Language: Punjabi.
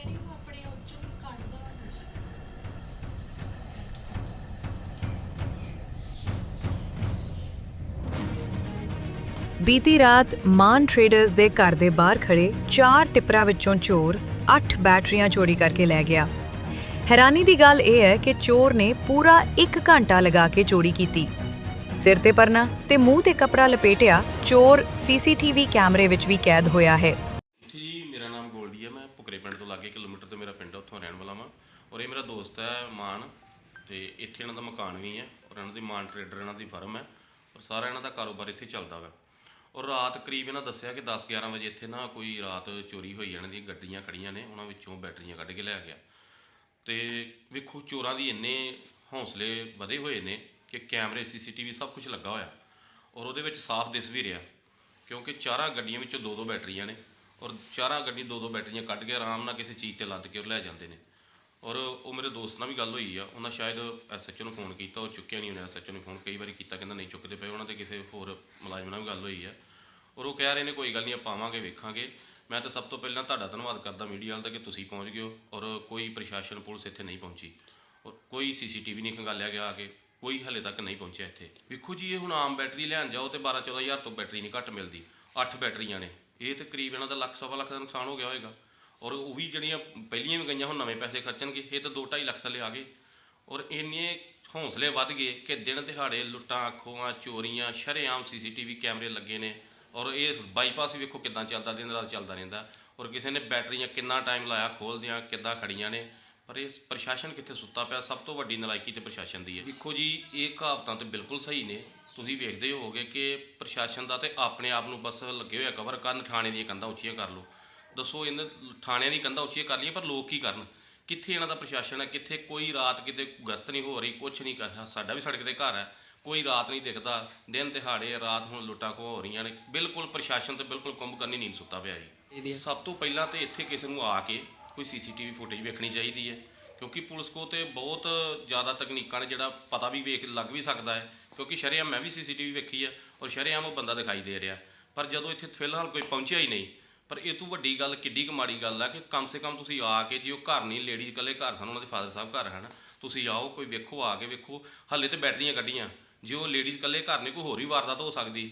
ਡੈਡੀ ਉਹ ਆਪਣੇ ਉਹ ਚੋਂ ਕੱਢਦਾ ਵਾ ਕੁਛ। ਬੀਤੀ ਰਾਤ ਮਾਨ ਟਰੇਡਰਸ ਦੇ ਘਰ ਦੇ ਬਾਹਰ ਖੜੇ ਚਾਰ ਟਿੱਪਰਾਂ ਵਿੱਚੋਂ ਚੋਰ 8 ਬੈਟਰੀਆਂ ਚੋਰੀ ਕਰਕੇ ਲੈ ਗਿਆ। ਹੈਰਾਨੀ ਦੀ ਗੱਲ ਇਹ ਹੈ ਕਿ ਚੋਰ ਨੇ ਪੂਰਾ 1 ਘੰਟਾ ਲਗਾ ਕੇ ਚੋਰੀ ਕੀਤੀ। ਸਿਰ ਤੇ ਪਰਨਾ ਤੇ ਮੂੰਹ ਤੇ ਕਪੜਾ ਲਪੇਟਿਆ ਚੋਰ ਸੀਸੀਟੀਵੀ ਕੈਮਰੇ ਵਿੱਚ ਵੀ ਕੈਦ ਹੋਇਆ ਹੈ। ਮੈਂ ਪੁਕਰੇ ਪਿੰਡ ਤੋਂ ਲਾਗੇ ਕਿਲੋਮੀਟਰ ਤੇ ਮੇਰਾ ਪਿੰਡ ਹੈ ਉੱਥੋਂ ਰਹਿਣ ਵਾਲਾ ਵਾਂ। ਔਰ ਇਹ ਮੇਰਾ ਦੋਸਤ ਹੈ ਮਾਨ, ਤੇ ਇੱਥੇ ਇਹਨਾਂ ਦਾ ਮਕਾਨ ਵੀ ਹੈ ਔਰ ਇਹਨਾਂ ਦੀ ਮਾਨ ਟਰੇਡਰ ਇਹਨਾਂ ਦੀ ਫਰਮ ਹੈ। ਔਰ ਸਾਰਾ ਇਹਨਾਂ ਦਾ ਕਾਰੋਬਾਰ ਇੱਥੇ ਚੱਲਦਾ ਵਾ। ਔਰ ਰਾਤ ਕਰੀਬ ਇਹਨਾਂ ਦੱਸਿਆ ਕਿ 10 11 ਵਜੇ ਇੱਥੇ ਨਾ ਕੋਈ ਰਾਤ ਚੋਰੀ ਹੋਈ ਇਹਨਾਂ ਦੀ, ਗੱਡੀਆਂ ਖੜੀਆਂ ਨੇ, ਉਹਨਾਂ ਵਿੱਚੋਂ ਬੈਟਰੀਆਂ ਕੱਢ ਕੇ ਲੈ ਗਿਆ। ਤੇ ਵੇਖੋ ਚੋਰਾਂ ਦੀ ਇੰਨੇ ਹੌਸਲੇ ਵਧੇ ਹੋਏ ਨੇ ਕਿ ਕੈਮਰੇ, ਸੀਸੀਟੀਵੀ ਸਭ ਕੁਝ ਲੱਗਾ ਹੋਇਆ। ਔਰ ਉਹਦੇ ਵਿੱਚ ਸਾਫ਼ ਦਿਸ ਵੀ ਰਿਹਾ, ਕਿਉਂਕਿ ਚਾਰਾਂ ਗੱਡੀਆਂ ਵਿੱਚੋਂ ਦੋ ਦੋ ਬੈਟਰੀਆਂ ਨੇ। ਔਰ ਚਾਰਾਂ ਗੱਡੀ ਦੋ ਦੋ ਬੈਟਰੀਆਂ ਕੱਢ ਕੇ ਆਰਾਮ ਨਾਲ ਕਿਸੇ ਚੀਜ਼ ਤੇ ਲੱਦ ਕੇ ਉਹ ਲੈ ਜਾਂਦੇ ਨੇ। ਔਰ ਉਹ ਮੇਰੇ ਦੋਸਤ ਨਾਲ ਵੀ ਗੱਲ ਹੋਈ ਆ, ਉਹਨਾਂ ਸ਼ਾਇਦ ਐਸਐਚਓ ਨੂੰ ਫੋਨ ਕੀਤਾ, ਉਹ ਚੁੱਕਿਆ ਨਹੀਂ ਉਹਨੇ ਐਸਐਚਓ ਨੂੰ ਫੋਨ, ਕਈ ਵਾਰੀ ਕੀਤਾ, ਕਹਿੰਦਾ ਨਹੀਂ ਚੁੱਕਦੇ ਪਏ, ਉਹਨਾਂ ਦੇ ਕਿਸੇ ਹੋਰ ਮੁਲਾਜ਼ਮ ਨਾਲ ਵੀ ਗੱਲ ਹੋਈ ਆ। ਔਰ ਉਹ ਕਹਿ ਰਹੇ ਨੇ, ਕੋਈ ਗੱਲ ਨਹੀਂ, ਆਪਾਂ ਆਵਾਂਗੇ, ਵੇਖਾਂਗੇ। ਮੈਂ ਤਾਂ ਸਭ ਤੋਂ ਪਹਿਲਾਂ ਤੁਹਾਡਾ ਧੰਨਵਾਦ ਕਰਦਾ ਮੀਡੀਆ ਵਾਲ ਦਾ ਕਿ ਤੁਸੀਂ ਪਹੁੰਚ ਗਏ ਹੋ, ਔਰ ਕੋਈ ਪ੍ਰਸ਼ਾਸਨ ਪੁਲਿਸ ਇੱਥੇ ਨਹੀਂ ਪਹੁੰਚੀ। ਔਰ ਕੋਈ ਸੀਸੀਟੀਵੀ ਨਹੀਂ ਖੰਗਾਲਿਆ ਗਿਆ ਆ ਕੇ। ਕੋਈ ਹਲੇ ਤੱਕ ਨਹੀਂ ਪਹੁੰਚਿਆ ਇੱਥੇ। ਵੇਖੋ ਜੀ, ਇਹ ਹੁਣ ਆਮ ਬੈਟਰੀ ਲੈਣ ਜਾਓ ਤੇ 12 14000 ਤੋਂ ਬੈਟਰੀ ਨਹੀਂ ਘੱਟ ਮਿਲਦੀ। 8 ਬੈਟਰੀਆਂ ਨੇ। ਇਹ ਤੇ ਕਰੀਬ ਇਹਨਾਂ ਦਾ ਲੱਖ, ਸਵਾ ਲੱਖ ਦਾ ਨੁਕਸਾਨ ਹੋ ਗਿਆ ਹੋਏਗਾ। ਔਰ ਉਹ ਵੀ ਜਿਹੜੀਆਂ ਪਹਿਲੀਆਂ ਵੀ ਗਈਆਂ, ਹੁਣ ਨਵੇਂ ਪੈਸੇ ਖਰਚਣਗੇ। ਇਹ ਤਾਂ 2.5 ਲੱਖ ਥੱਲੇ ਆ ਗਏ। ਔਰ ਇੰਨੇ ਹੌਸਲੇ ਵੱਧ ਗਏ ਕਿ ਦਿਨ ਦਿਹਾੜੇ ਲੁੱਟਾਂ, ਖੋਹਾਂ, ਚੋਰੀਆਂ, ਸ਼ਰੇਆਮ ਸੀਸੀਟੀਵੀ ਕੈਮਰੇ ਲੱਗੇ ਨੇ। ਔਰ ਇਹ ਬਾਈਪਾਸ ਵੀ ਵੇਖੋ ਕਿੱਦਾਂ ਚੱਲਦਾ, ਦਿਨ ਰਾਤ ਚੱਲਦਾ ਰਹਿੰਦਾ। ਔਰ ਕਿਸੇ ਨੇ ਬੈਟਰੀਆਂ ਕਿੰਨਾ ਟਾਈਮ ਲਾਇਆ, ਖੋਲਦਿਆਂ ਕਿੱਦਾਂ ਖੜੀਆਂ ਨੇ। ਪਰ ਇਹ ਪ੍ਰਸ਼ਾਸਨ ਕਿੱਥੇ ਸੁੱਤਾ ਪਿਆ? ਸਭ ਤੋਂ ਵੱਡੀ ਨਲਾਇਕੀ ਤੇ ਪ੍ਰਸ਼ਾਸਨ ਦੀ ਹੈ। ਦੇਖੋ ਜੀ ਇਹ ਕਹਾਵਤਾਂ ਤੇ ਬਿਲਕੁਲ ਸਹੀ ਨੇ। ਤੁਸੀਂ ਵੇਖਦੇ ਹੋਵੋਗੇ ਕਿ ਪ੍ਰਸ਼ਾਸਨ ਦਾ ਤੇ ਆਪਣੇ ਆਪ ਨੂੰ ਬਸ ਲੱਗੇ ਹੋਇਆ ਕਵਰ ਕਰਨ ਥਾਣੇ ਦੀਆਂ ਕੰਧਾਂ ਉੱਚੀਆਂ ਕਰ ਲਓ। ਦੱਸੋ ਇਹਨਾਂ ਥਾਣਿਆਂ ਦੀ ਕੰਧਾਂ ਉੱਚੀਆਂ ਕਰ ਲਈਆਂ ਪਰ ਲੋਕ ਕੀ ਕਰਨ? ਕਿੱਥੇ ਇਹਨਾਂ ਦਾ ਪ੍ਰਸ਼ਾਸਨ ਹੈ? ਕਿੱਥੇ ਕੋਈ ਰਾਤ ਕਿਤੇ ਗਸਤ ਨਹੀਂ ਹੋ ਰਹੀ ਕੁਝ ਨਹੀਂ ਕਰ ਸਾਡਾ ਵੀ ਸੜਕ ਦੇ ਘਰ ਹੈ। ਕੋਈ ਰਾਤ ਨਹੀਂ ਦਿਖਦਾ ਦਿਨ ਦਿਹਾੜੇ ਰਾਤ ਹੁਣ ਲੁੱਟਾਂ ਖੋਹ ਹੋ ਰਹੀਆਂ ਨੇ। ਬਿਲਕੁਲ ਪ੍ਰਸ਼ਾਸਨ ਤੇ ਬਿਲਕੁਲ ਕੁੰਭ ਕਰਨੀ ਨੀਂਦ ਸੁੱਤਾ ਪਿਆ ਜੀ। ਸਭ ਤੋਂ ਪਹਿਲਾਂ ਤੇ ਇੱਥੇ ਕਿਸੇ ਨੂੰ ਆ ਕੇ ਕੋਈ ਸੀਸੀਟੀਵੀ ਫੁਟੇਜ ਵੇਖਣੀ ਚਾਹੀਦੀ ਹੈ, ਕਿਉਂਕਿ ਪੁਲਿਸ ਕੋ ਤੇ ਬਹੁਤ ਜ਼ਿਆਦਾ ਤਕਨੀਕਾਂ ਨੇ ਜਿਹੜਾ ਪਤਾ ਵੀ ਵੇਖ, ਲੱਗ ਵੀ ਸਕਦਾ ਹੈ, ਕਿਉਂਕਿ ਸ਼ਰੇਆਮ ਮੈਂ ਵੀ ਸੀਸੀਟੀਵੀ ਵੇਖੀ ਹੈ ਔਰ ਸ਼ਰੇਆਮ ਉਹ ਬੰਦਾ ਦਿਖਾਈ ਦੇ ਰਿਹਾ। ਪਰ ਜਦੋਂ ਇੱਥੇ ਫਿਲਹਾਲ ਕੋਈ ਪਹੁੰਚਿਆ ਹੀ ਨਹੀਂ, ਪਰ ਇਹ ਤੋਂ ਵੱਡੀ ਗੱਲ, ਕਿੱਡੀ ਕੁ ਮਾੜੀ ਗੱਲ ਆ ਕਿ ਕਮ ਸੇ ਕਮ ਤੁਸੀਂ ਆ ਕੇ ਜੇ ਉਹ ਘਰ ਨਹੀਂ ਲੇਡੀਜ਼ ਇਕੱਲੇ ਘਰ ਸਨ, ਉਹਨਾਂ ਦੇ ਫਾਦਰ ਸਾਹਿਬ ਘਰ ਹਨ, ਤੁਸੀਂ ਆਓ, ਕੋਈ ਵੇਖੋ, ਆ ਕੇ ਵੇਖੋ, ਹੱਲੇ ਤੇ ਬੈਟਰੀਆਂ ਕੱਢੀਆਂ, ਜੇ ਉਹ ਲੇਡੀਜ਼ ਇਕੱਲੇ ਘਰ ਨੇ, ਕੋਈ ਹੋਰ ਵੀ ਵਾਰਦਾਤ ਹੋ ਸਕਦੀ।